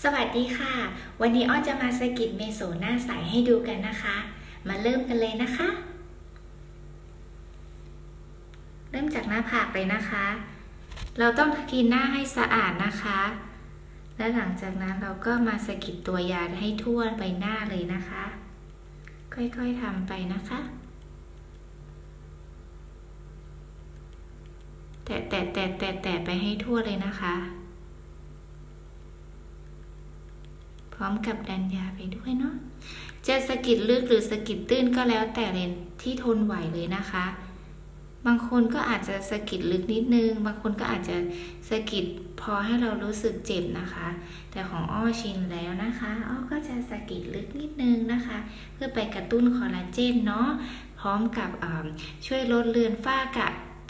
สวัสดีค่ะ วันนี้อ้อจะมาสกิดเมโซหน้าใสให้ดูกันนะคะ มาเริ่มกันเลยนะคะ เริ่มจากหน้าผากเลยนะคะ เราต้องกินหน้าให้สะอาดนะคะ และหลังจากนั้นเราก็มาสกิดตัวยาให้ทั่วใบหน้าเลยนะคะ ค่อยๆทำไปนะคะ แตะแตะแตะแตะแตะไปให้ทั่วเลยนะคะ พร้อมกับดันยาไปด้วยเนาะจะสะกิดลึกหรือสะกิดตื้นก็แล้วแต่เลนที่ทนไหวเลยนะคะ บางคนก็อาจจะสะกิดลึกนิดนึง บางคนก็อาจจะสะกิดพอให้เรารู้สึกเจ็บนะคะ แต่ของอ้อชินแล้วนะคะ อ้อก็จะสะกิดลึกนิดนึงนะคะ เพื่อไปกระตุ้นคอลลาเจนเนาะ พร้อมกับช่วยลดเลือนฝ้ากระ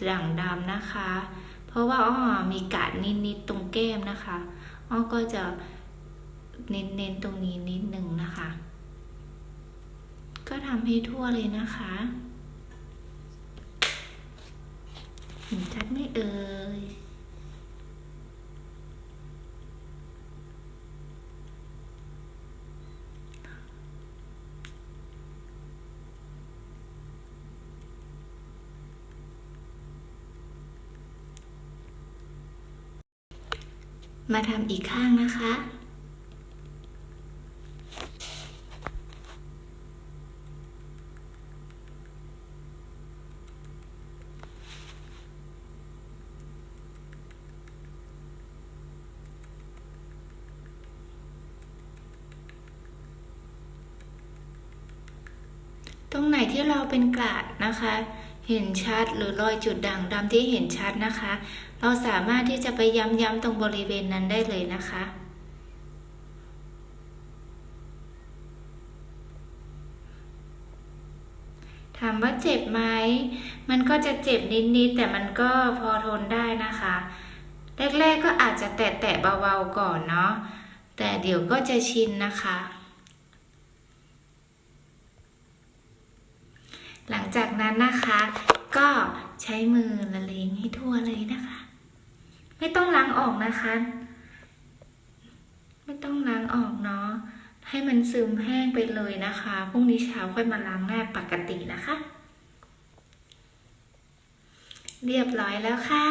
ด่างดำนะคะ เพราะว่าอ้อมีกาดนิดๆตรงแก้มนะคะ อ้อก็จะ เน้นๆตรงนี้นิดนึงนะคะ ก็ทำให้ทั่วเลยนะคะเห็นชัดไม่เอ่ยมาทำอีกข้างนะคะ ตรงไหนที่เราเป็นกระดนะคะ เห็นชัดหรือรอยจุดด่างดำที่เห็นชัดนะคะ เราสามารถที่จะไปย้ำๆตรงบริเวณนั้นได้เลยนะคะถามว่าเจ็บไหม มันก็จะเจ็บนิดๆ แต่มันก็พอทนได้นะคะ แรกๆ ก็อาจจะแตะๆเบาๆ ก่อนเนาะ แต่เดี๋ยวก็จะชินนะคะ หลังจากนั้นนะคะ ก็ใช้มือละเลงให้ทั่วเลยนะคะ ไม่ต้องล้างออกนะคะ ไม่ต้องล้างออกเนาะให้มันซึมแห้งไปเลยนะคะพรุ่งนี้เช้าค่อยมาล้างหน้าปกตินะคะ เรียบร้อยแล้วค่ะ